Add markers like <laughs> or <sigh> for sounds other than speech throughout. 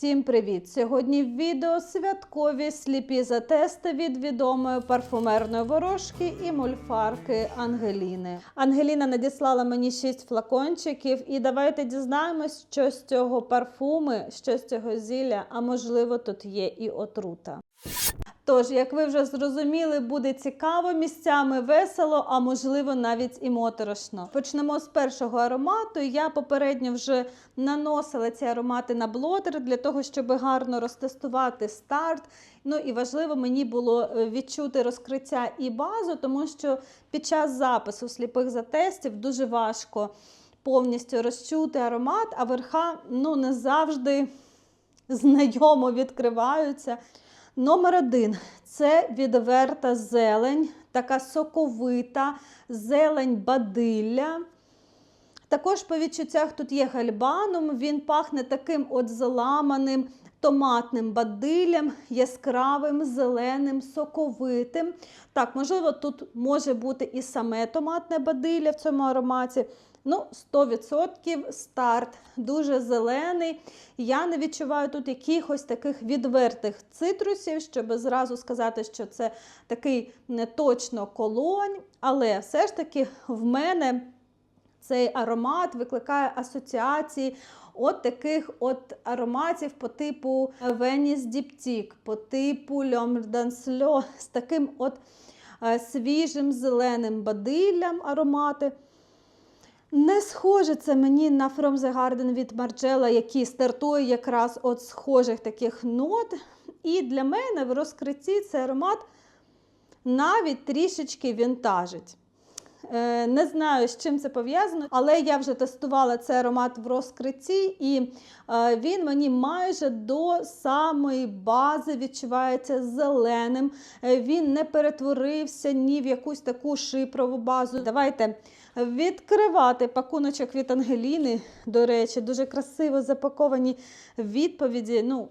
Всім привіт! Сьогодні в відео святкові сліпі затести від відомої парфумерної ворожки і мульфарки Ангеліни. Ангеліна надіслала мені 6 флакончиків, і давайте дізнаємось, що з цього парфуми, що з цього зілля, а можливо, тут є і отрута. Тож, як ви вже зрозуміли, буде цікаво місцями весело, а можливо навіть і моторошно. Почнемо з першого аромату. Я попередньо вже наносила ці аромати на блотер для того, щоб гарно розтестувати старт. Ну і важливо мені було е, відчути розкриття і базу, тому що під час запису сліпих затестів дуже важко повністю розчути аромат, а верха ну не завжди знайомо відкриваються. Номер один це відверта зелень, така соковита, зелень бадилля. Також по відчуттях тут є гальбаном, він пахне таким от заламаним томатним бадиллям, яскравим, зеленим, соковитим. Так, можливо, тут може бути і саме томатне бадилля в цьому ароматі. Ну, 100% старт, дуже зелений. Я не відчуваю тут якихось таких відвертих цитрусів, щоб зразу сказати, що це такий не точно колонь, але все ж таки в мене цей аромат викликає асоціації от таких от ароматів по типу Веніс Діптік, по типу Льомрдансльо, з таким от е, свіжим зеленим бадиллям аромати. Не схоже це мені на From the Garden від Марджела, який стартує якраз от схожих таких нот. І для мене в розкритті цей аромат навіть трішечки вінтажить. Е, Не знаю, з чим це пов'язано, але я вже тестувала цей аромат в розкритті, і е, він мені майже до самої бази відчувається зеленим. Е, Він не перетворився ні в якусь таку шипрову базу. Давайте відкривати пакуночок від Ангеліни. До речі, дуже красиво запаковані відповіді. Ну,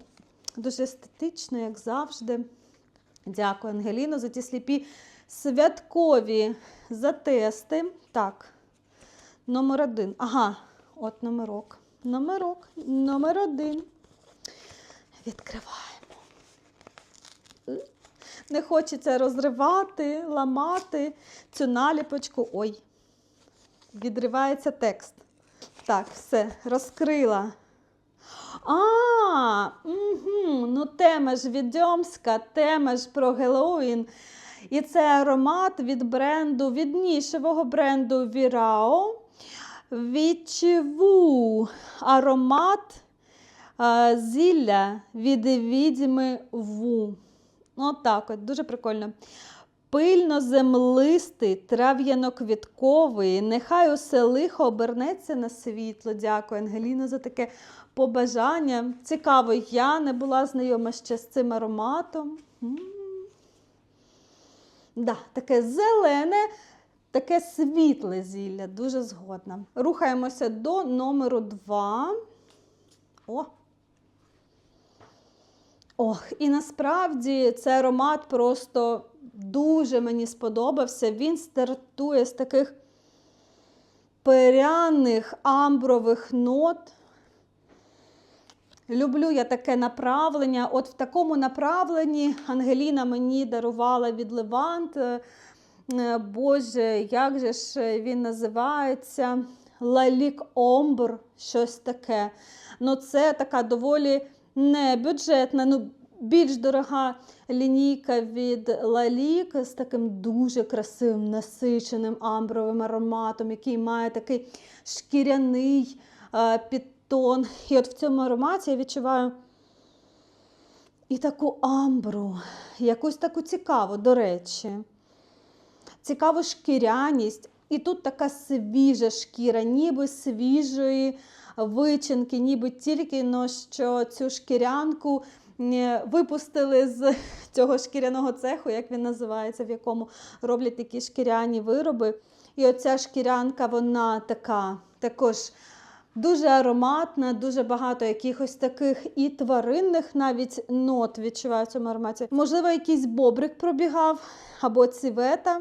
дуже естетично, як завжди. Дякую, Ангеліно, за ті сліпі святкові затести. Так, номер один. Ага, от номерок. Номерок. Номер один. Відкриваємо. Не хочеться розривати, ламати цю наліпочку. Ой, відривається текст. Так, все, розкрила. А, угу, ну тема ж відьомська, тема ж про Геловін. І це аромат від бренду, від нішевого бренду Virao. Відчуву аромат а, зілля від відьми Ву. Отак от, дуже прикольно. Пильно-землистий, трав'яно-квітковий, нехай усе лихо обернеться на світло. Дякую, Ангеліно, за таке побажання. Цікаво, я не була знайома ще з цим ароматом. Да, таке зелене, таке світле зілля, дуже згодна. Рухаємося до номеру 2. О! Ох, і насправді цей аромат просто дуже мені сподобався. Він стартує з таких пряних амбрових нот. Люблю я таке направлення. От в такому направленні Ангеліна мені дарувала від Левант. Е, Боже, як же ж він називається? Лалік Омбр, щось таке. Ну, це така доволі небюджетна, ну, більш дорога лінійка від Лалік з таким дуже красивим, насиченим амбровим ароматом, який має такий шкіряний е, підтон. І от в цьому ароматі я відчуваю і таку амбру, якусь таку цікаву, до речі, цікаву шкіряність. І тут така свіжа шкіра, ніби свіжої вичинки, ніби тільки но що цю шкірянку е, випустили з цього шкіряного цеху, як він називається, в якому роблять такі шкіряні вироби. І оця шкірянка, вона така також дуже ароматна, дуже багато якихось таких і тваринних навіть нот відчуваю в цьому ароматі. Можливо, якийсь бобрик пробігав або цівета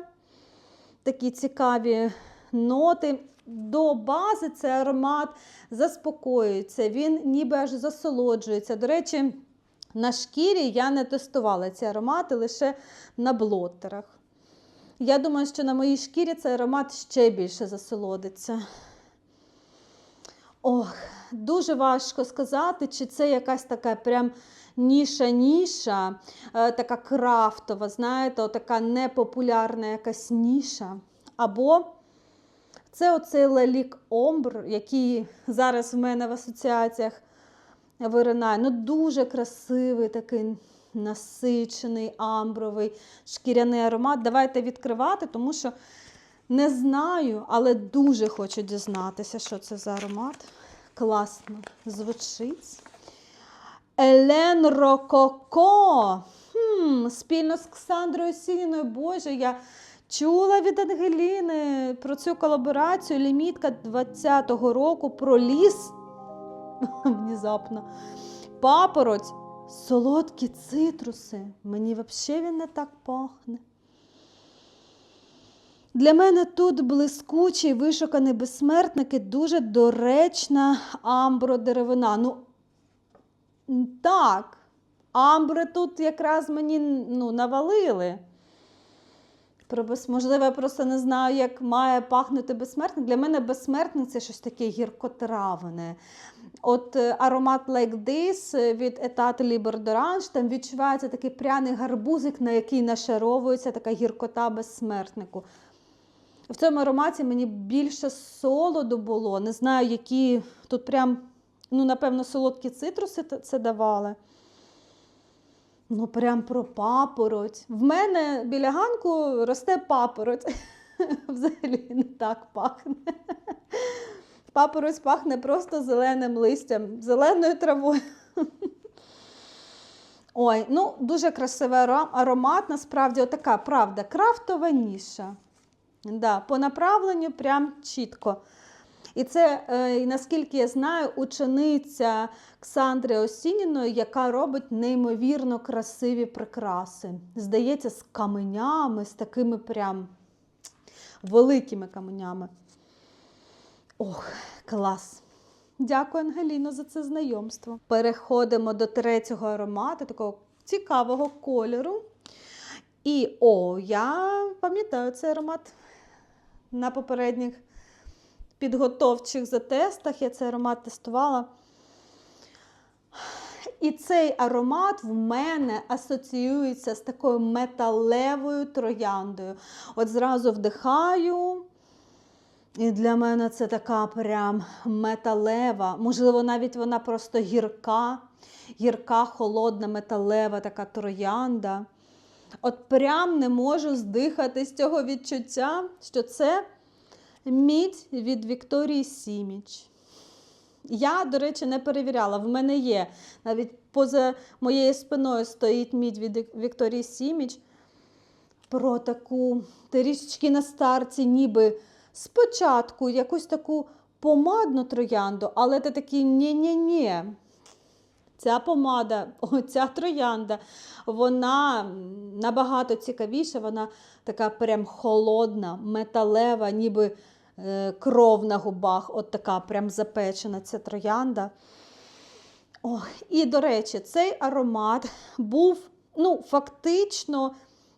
такі цікаві ноти. до бази цей аромат заспокоюється, він ніби аж засолоджується. До речі, на шкірі я не тестувала ці аромати лише на блотерах. Я думаю, що на моїй шкірі цей аромат ще більше засолодиться. Ох, дуже важко сказати, чи це якась така прям ніша-ніша, е, така крафтова, знаєте, така непопулярна якась ніша. Або це оцей лелік Омбр, який зараз в мене в асоціаціях виринає. Ну, дуже красивий, такий насичений, амбровий, шкіряний аромат. Давайте відкривати, тому що не знаю, але дуже хочу дізнатися, що це за аромат. Класно звучить. Елен Рококо. Хм, спільно з Ксандрою Сіною. Боже, я чула від Ангеліни про цю колаборацію. Лімітка 20-го року про ліс. <laughs> Внезапно. Папороть, солодкі цитруси. Мені взагалі він не так пахне. Для мене тут блискучий, вишуканий безсмертники, дуже доречна амбродеревина. Ну, так, амбри тут якраз мені ну, навалили. Можливо, я просто не знаю, як має пахнути безсмертник. Для мене безсмертник це щось таке гіркотравне. От е, аромат Like This від Etat Libre d'Orange, там відчувається такий пряний гарбузик, на який нашаровується така гіркота безсмертнику. В цьому ароматі мені більше солоду було. Не знаю, які тут прям, ну, напевно, солодкі цитруси це давали. Ну, прям про папороть. В мене біля ганку росте папороть. <laughs> Взагалі не так пахне. Папороть пахне просто зеленим листям, зеленою травою. Ой, ну дуже красивий аромат, насправді, отака правда, крафтова ніша. Да, по направленню прям чітко. І це, е, наскільки я знаю, учениця Ксандри Осініної, яка робить неймовірно красиві прикраси. Здається, з каменями, з такими прям великими каменями. Ох, клас! Дякую, Ангеліно, за це знайомство. Переходимо до третього аромату, такого цікавого кольору. І о, я пам'ятаю цей аромат на попередніх підготовчих затестах. Я цей аромат тестувала. І цей аромат в мене асоціюється з такою металевою трояндою. От зразу вдихаю. І для мене це така прям металева. Можливо, навіть вона просто гірка, гірка, холодна, металева така троянда. От прям не можу здихати з цього відчуття, що це мідь від Вікторії Сіміч. Я, до речі, не перевіряла. В мене є. Навіть поза моєю спиною стоїть мідь від Вікторії Сіміч. Про таку трішечки на старті, ніби спочатку якусь таку помадну троянду, але ти такий ні-ні-ні. Ця помада, о, ця троянда, вона набагато цікавіша, вона така прям холодна, металева, ніби е, кров на губах, от така прям запечена ця троянда. Ох, і, до речі, цей аромат був ну, фактично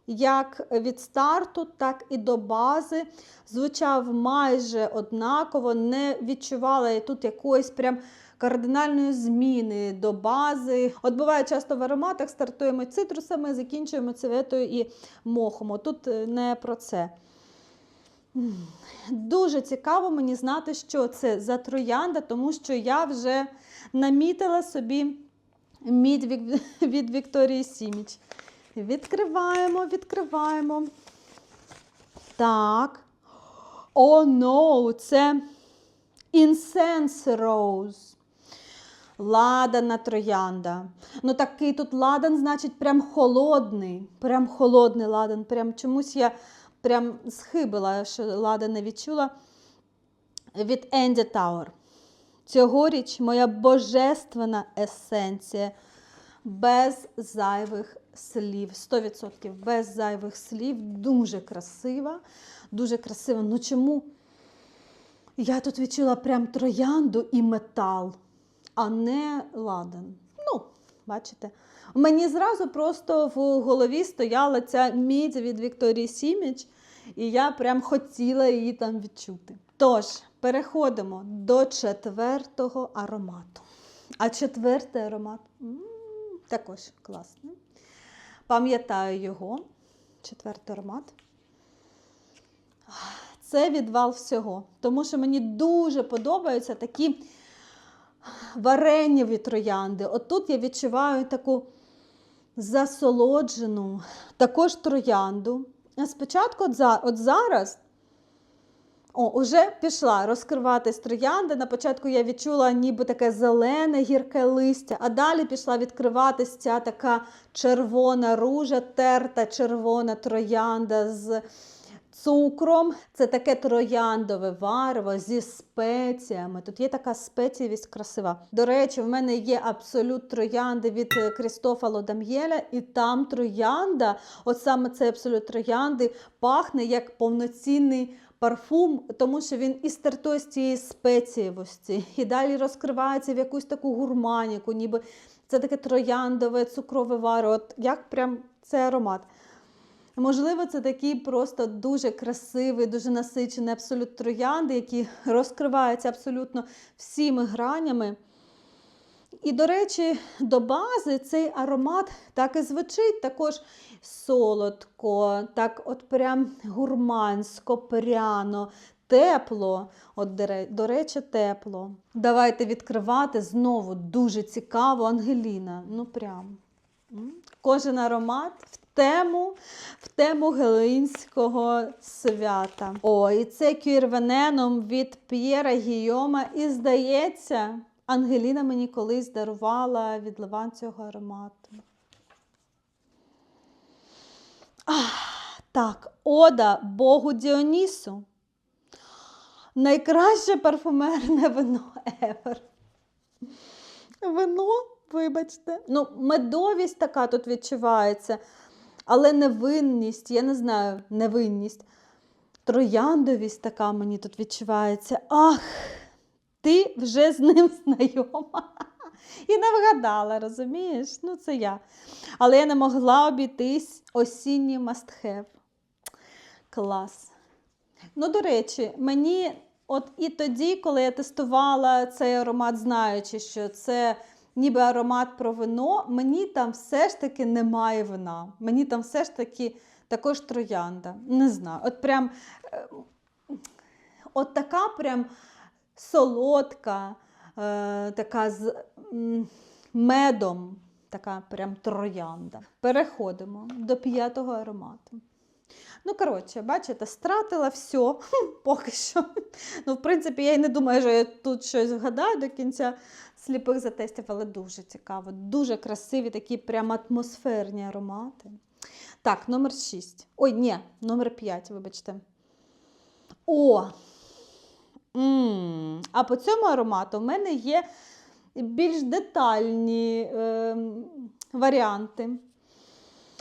як від старту, так і до бази. Звучав майже однаково, не відчувала я тут якоїсь прям кардинальної зміни до бази. От буває часто в ароматах стартуємо цитрусами, закінчуємо цветою і мохом. Тут е, не про це. Дуже цікаво мені знати, що це за троянда, тому що я вже намітила собі мідь від, Вікторії Сіміч. Відкриваємо, відкриваємо. Так. О, no, це Incense Rose. Ладана троянда. Ну такий тут ладан, значить, прям холодний. Прям холодний ладан. Прям чомусь я прям схибила, що ладан не відчула. Від Енді Тауер. Цьогоріч моя божественна есенція. Без зайвих слів. 100% без зайвих слів. Дуже красива. Дуже красива. Ну чому? Я тут відчула прям троянду і метал, а не ладан. Ну, бачите. Мені зразу просто в голові стояла ця мідь від Вікторії Сіміч, і я прям хотіла її там відчути. Тож, переходимо до четвертого аромату. А четвертий аромат також класний. Пам'ятаю його. Четвертий аромат. Це відвал всього. Тому що мені дуже подобаються такі варенєві троянди. От тут я відчуваю таку засолоджену, також троянду. Спочатку, от зараз, о, уже пішла розкриватись троянда. На початку я відчула ніби таке зелене гірке листя, а далі пішла відкриватись ця така червона ружа, терта червона троянда з цукром. Це таке трояндове варево зі спеціями. Тут є така спецієвість красива. До речі, в мене є абсолют троянди від е, Крістофа Лодам'єля, і там троянда, от саме цей абсолют троянди, пахне як повноцінний. Парфум, тому що він і стартує з цієї спецієвості, і далі розкривається в якусь таку гурманіку, ніби це таке трояндове, цукрове варо. От як прям цей аромат. Можливо, це такий просто дуже красивий, дуже насичений абсолют троянди, які <laughs> розкриваються абсолютно всіми гранями. І, до речі, до бази цей аромат так і звучить також солодко, так от прям гурмансько, пряно, тепло. От, до речі, тепло. Давайте відкривати знову дуже цікаво Ангеліна. Ну прям. Кожен аромат в тему в тему Гелоїнського свята. О, і це кюрвененом від П'єра Гійома. І здається, Ангеліна мені колись дарувала відливан цього аромату. Ах, так, ода Богу Діонісу. Найкраще парфумерне вино ever. Вино, вибачте. Ну, медовість така тут відчувається, але невинність, я не знаю, невинність. Трояндовість така мені тут відчувається. Ах, ти вже з ним знайома. І не вгадала, розумієш? Ну, це я. Але я не могла обійтись осінній мастхев. Клас. Ну, до речі, мені от і тоді, коли я тестувала цей аромат, знаючи, що це ніби аромат про вино, мені там все ж таки немає вина. Мені там все ж таки також троянда. Не знаю. От прям е, от така прям солодка, е, така з медом, така прям троянда. Переходимо до п'ятого аромату. Ну, коротше, бачите, стратила все <laughs> поки що. Ну, в принципі, я й не думаю, що я тут щось вгадаю до кінця сліпих затестів, але дуже цікаво, дуже красиві, такі прям атмосферні аромати. Так, номер 6. Ой, ні, номер 5, вибачте. О! М-м. А по цьому аромату в мене є більш детальні е, варіанти.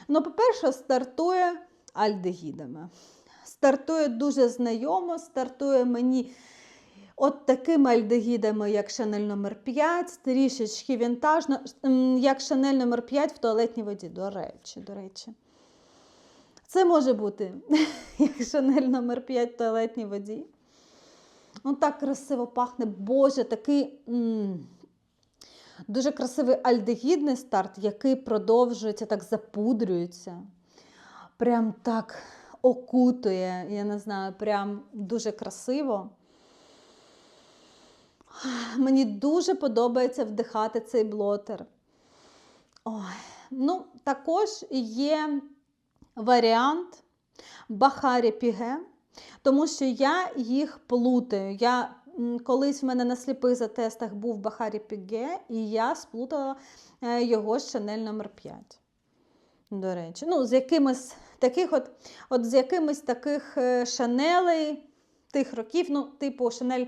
Ну, по-перше, стартує альдегідами. Стартує дуже знайомо, стартує мені от такими альдегідами, як Шанель номер 5 трішечки вінтажно, як Шанель номер 5 в туалетній воді. До речі, до речі. Це може бути <laughs> як Шанель номер 5 в туалетній воді. Ну, так красиво пахне, Боже, такий м дуже красивий альдегідний старт, який продовжується, так запудрюється. Прям так окутує, я не знаю, прям дуже красиво. Мені дуже подобається вдихати цей блотер. Ой. Ну, Також є варіант Бахарі Піге, тому що я їх плутаю. Я Колись в мене на сліпих затестах був Бахарі Піге, і я сплутала е, його з Шанель номер 5 До речі, ну, з якимось таких от, от з якимись таких е, шанелей тих років, ну, типу Шанель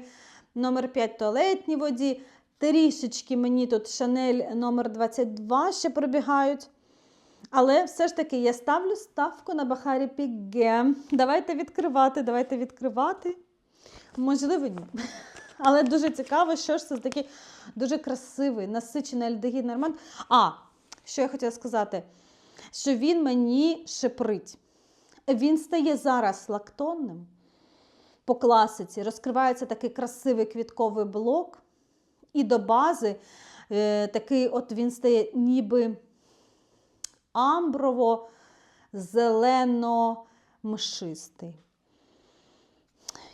номер 5 туалетній воді. Трішечки мені тут Шанель номер 22 ще пробігають. Але все ж таки я ставлю ставку на Бахарі Піге. Давайте відкривати, давайте відкривати. Можливо, ні. <laughs> Але дуже цікаво, що ж це такий дуже красивий, насичений альдегідний аромат. А, що я хотіла сказати, що він мені шиприть. Він стає зараз лактонним по класиці. Розкривається такий красивий квітковий блок, і до бази е, такий от він стає ніби амброво-зелено-мшистий.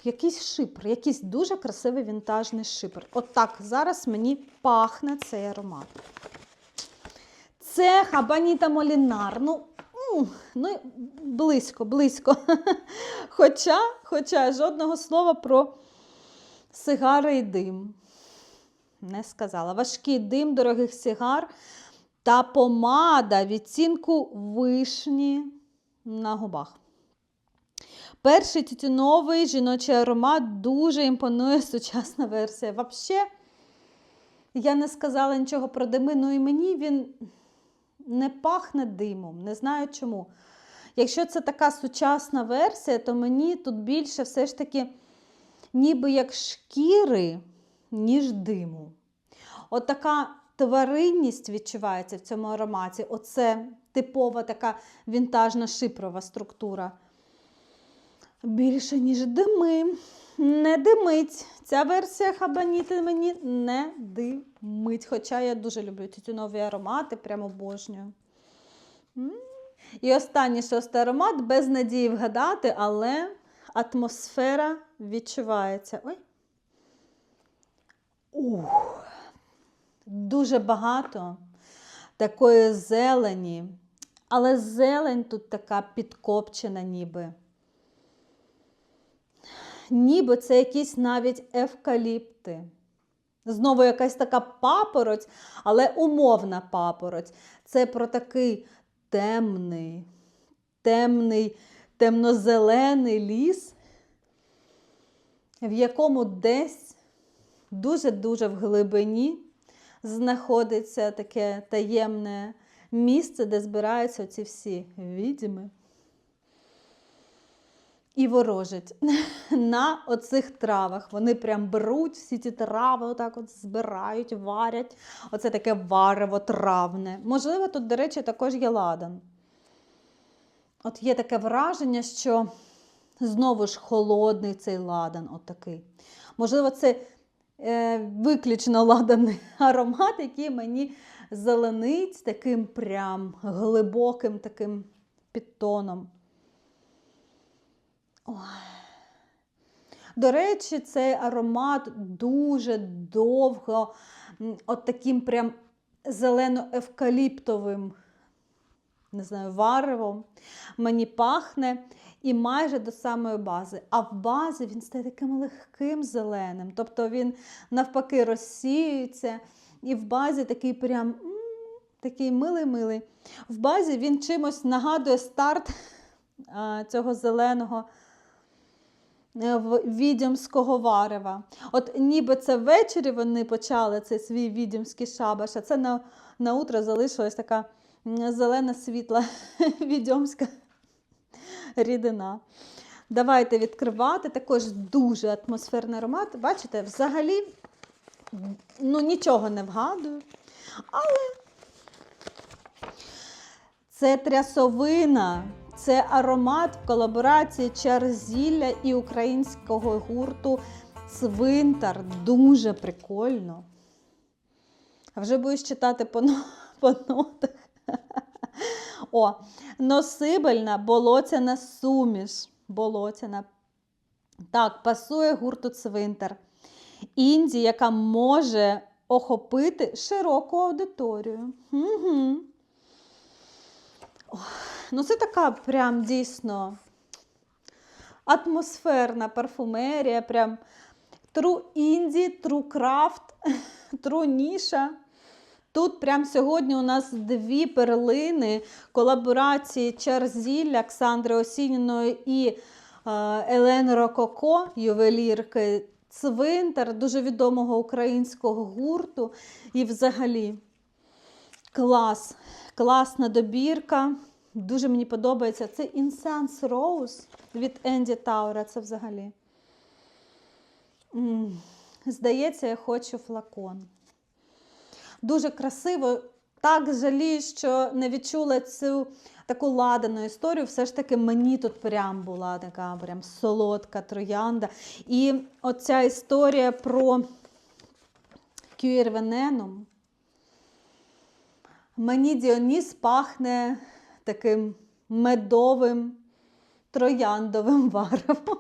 Якийсь шипр, якийсь дуже красивий вінтажний шипр. От так зараз мені пахне цей аромат. Це Хабаніта Молінар. Ну, ну, близько, близько. <laughs> Хоча, хоча жодного слова про сигари і дим. Не сказала. Важкий дим дорогих сигар та помада відцінку вишні на губах. Перший тютюновий жіночий аромат дуже імпонує сучасна версія. Взагалі, я не сказала нічого про дими, ну і мені він не пахне димом, не знаю чому. Якщо це така сучасна версія, то мені тут більше все ж таки ніби як шкіри, ніж диму. От така тваринність відчувається в цьому ароматі. Оце типова така вінтажна шипрова структура. Більше, ніж дими. Не димить. Ця версія хабаніти мені не димить. Хоча я дуже люблю тютюнові аромати, прямо обожнюю. І останній шостий аромат, без надії вгадати, але атмосфера відчувається. Ой. Ух. Дуже багато такої зелені, але зелень тут така підкопчена ніби. Ніби це якісь навіть евкаліпти. Знову якась така папороть, але умовна папороть. Це про такий темний, темний, темнозелений ліс, в якому десь дуже-дуже в глибині знаходиться таке таємне місце, де збираються ці всі відьми. І ворожать <laughs> на оцих травах. Вони прям беруть всі ці трави, отак от збирають, варять. Оце таке варево травне. Можливо, тут, до речі, також є ладан. От є таке враження, що знову ж холодний цей ладан, от такий. Можливо, це е, виключно ладаний <laughs> аромат, який мені зеленить таким прям глибоким таким підтоном. До речі, цей аромат дуже довго, от таким прям зелено-евкаліптовим, не знаю, варевом мені пахне і майже до самої бази. А в базі він стає таким легким зеленим. Тобто він навпаки розсіюється, і в базі такий прям такий милий-милий. В базі він чимось нагадує старт цього зеленого відьомського варева. От ніби це ввечері вони почали цей свій відьомський шабаш, а це на, на утро залишилась така зелена світла <laughs> відьомська рідина. Давайте відкривати. Також дуже атмосферний аромат. Бачите, взагалі ну, нічого не вгадую. Але це трясовина, це аромат в колаборації Чарзілля і українського гурту Цвинтар. Дуже прикольно. А вже боюсь читати по, <laughs> по нотах. <laughs> О, носибельна болотяна суміш. Болотяна. Так, пасує гурту цвинтар. Інді, яка може охопити широку аудиторію. Угу. Ну, це така прям дійсно атмосферна парфумерія, прям тру інді, тру крафт, тру ніша. Тут прям сьогодні у нас дві перлини колаборації Чарзіль Оксандри Осініної і е, Елени Рококо, ювелірки. Цвинтар, дуже відомого українського гурту. І взагалі клас, класна добірка. Дуже мені подобається. Це Incense Rose від Енді Таура. Це взагалі. здається, я хочу флакон. Дуже красиво. Так жалію, що не відчула цю таку ладану історію. Все ж таки мені тут прям була така прям солодка троянда. І оця історія про кюір вененом. Мені Діоніс пахне таким медовим трояндовим <laughs> варевом.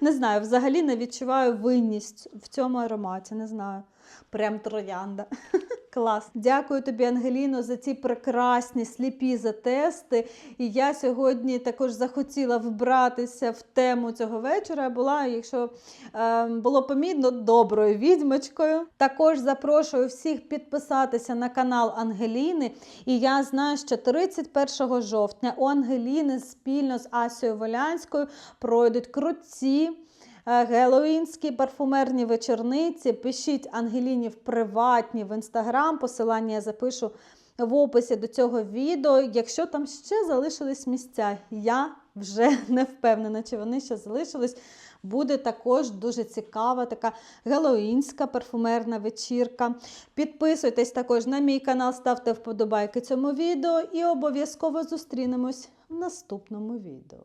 Не знаю, взагалі не відчуваю винність в цьому ароматі. Не знаю. Прям троянда. <laughs> Клас. Дякую тобі, Ангеліно, за ці прекрасні сліпі затести. І я сьогодні також захотіла вбратися в тему цього вечора. Була, якщо е, було помітно, доброю відьмочкою. Також запрошую всіх підписатися на канал Ангеліни. І я знаю, що 31 жовтня у Ангеліни спільно з Асією Волянською пройдуть круті. Е, Геловінські парфумерні вечорниці. Пишіть Ангеліні в приватні в інстаграм. Посилання я запишу в описі до цього відео. Якщо там ще залишились місця, я вже <laughs> не впевнена, чи вони ще залишились. Буде також дуже цікава така гелоїнська парфумерна вечірка. Підписуйтесь також на мій канал, ставте вподобайки цьому відео і обов'язково зустрінемось в наступному відео.